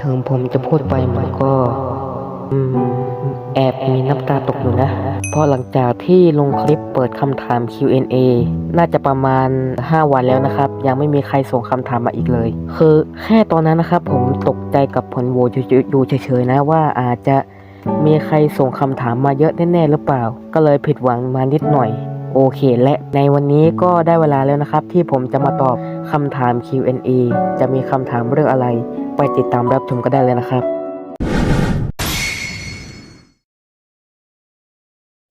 ถึงผมจะพูดไปมันก็แอบมีน้ำตาตกอยู่นะ เพราะหลังจากที่ลงคลิปเปิดคำถาม Q&A น่าจะประมาณ 5 วันแล้วนะครับ ยังไม่มีใครส่งคำถามมาอีกเลย คือแค่ตอนนั้นนะครับผมตกใจกับผลโหวตอยู่เฉยๆนะว่าอาจจะมีใครส่งคำถามมาเยอะแน่ๆหรือเปล่า ก็เลยผิดหวังมานิดหน่อย โอเค และในวันนี้ก็ได้เวลาแล้วนะครับ ที่ผมจะมาตอบคำถาม Q&A จะมีคำถามเรื่องอะไร ไปติดตามรับชมก็ได้เลยนะครับ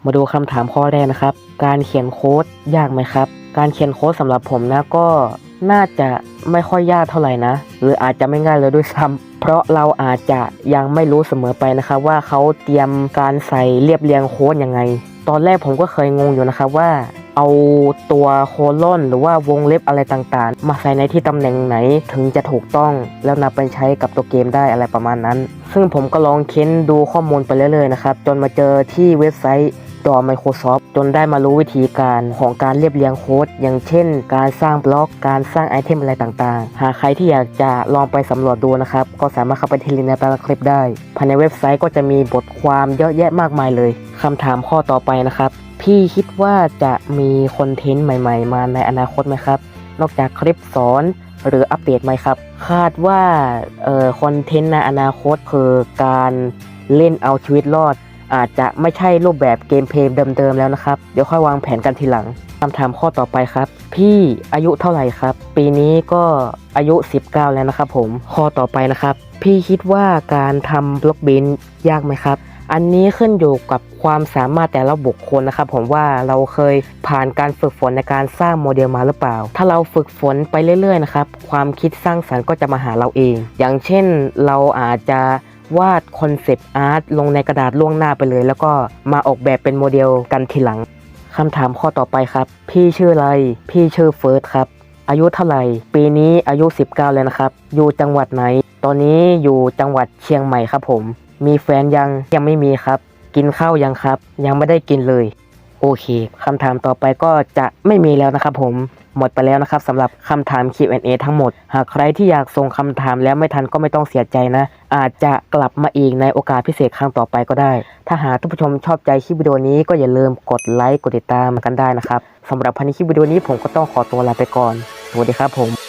มาดูคำถามข้อแรกนะครับ การเขียนโค้ดยากไหมครับ การเขียนโค้ดสำหรับผมนะก็ น่าจะไม่ค่อยยากเท่าไหร่นะ หรืออาจจะไม่ง่ายเลยด้วยซ้ำเพราะเราอาจจะยังไม่รู้เสมอไปนะครับว่าเขาเตรียมการใส่เรียบเรียงโค้ดยังไง ตอนแรกผมก็เคยงงอยู่นะครับว่า เอาตัวโคโลนหรือว่าวงเล็บอะไรต่างๆ มาใส่ในที่ตำแหน่งไหนถึงจะถูกต้อง แล้วนำไปใช้กับตัวเกมได้อะไรประมาณนั้น ซึ่งผมก็ลองเค้นดูข้อมูลไปเรื่อยๆนะครับ จนมาเจอที่เว็บไซต์ตัว Microsoft จนได้มารู้วิธีการของการเรียบเรียงโค้ด อย่างเช่น การสร้างบล็อก การสร้างไอเทมอะไรต่างๆ หากใครที่อยากจะลองไปสำรวจดูนะครับ ก็สามารถเข้าไปที่ลิงก์ในใต้คลิปได้ ภายในเว็บไซต์ก็จะมีบทความเยอะแยะมากมายเลยคำถามข้อต่อไปนะครับ พี่คิดว่าจะมีคอนเทนต์ใหม่ ๆ มาในอนาคตไหมครับ นอกจากคลิปสอน หรืออัปเดตไหมครับ คาดว่าออคอนเทนต์ในอนาคตคือการเล่นเอาชีวิตรอด อาจจะไม่ใช่รูปแบบเกมเพลย์เดิมๆแล้วนะครับ เดี๋ยวค่อยวางแผนกันทีหลังคำถามข้อต่อไปครับ พี่อายุเท่าไหร่ครับ ปีนี้ก็อายุ 19 แล้วนะครับผมข้อต่อไปนะครับ พี่คิดว่าการทำบล็อกเบนยากไหมครับ อันนี้ขึ้นอยู่กับความสามารถแต่ละบุคคลนะครับผมว่าเราเคยผ่านการฝึกฝนในการสร้างโมเดลมาหรือเปล่า ถ้าเราฝึกฝนไปเรื่อยๆนะครับความคิดสร้างสรรค์ก็จะมาหาเราเอง อย่างเช่นเราอาจจะวาดคอนเซปต์อาร์ตลงในกระดาษล่วงหน้าไปเลย แล้วก็มาออกแบบเป็นโมเดลกันทีหลังคำถามข้อต่อไปครับ พี่ชื่ออะไร พี่ชื่อเฟิร์สครับ อายุเท่าไหร่ ปีนี้อายุ 19 แล้วนะครับ อยู่จังหวัดไหน ตอนนี้อยู่จังหวัดเชียงใหม่ครับผม มีแฟนยังยังไม่มีครับ กินข้าวยังครับ ยังไม่ได้กินเลย โอเคคำถามต่อไปก็จะไม่มีแล้วนะครับผมหมดไปแล้วนะครับสำหรับคำถาม Q&A ทั้งหมด หากใครที่อยากส่งคำถามแล้วไม่ทันก็ไม่ต้องเสียใจนะ อาจจะกลับมาอีกในโอกาสพิเศษครั้งต่อไปก็ได้ ถ้าหากท่านผู้ชมชอบใจคลิปวิดีโอนี้ก็อย่าลืมกดไลค์กดติดตามกันได้นะครับสำหรับพันในคลิปวิดีโอนี้ผมก็ต้องขอตัวลาไปก่อนสวัสดีครับผม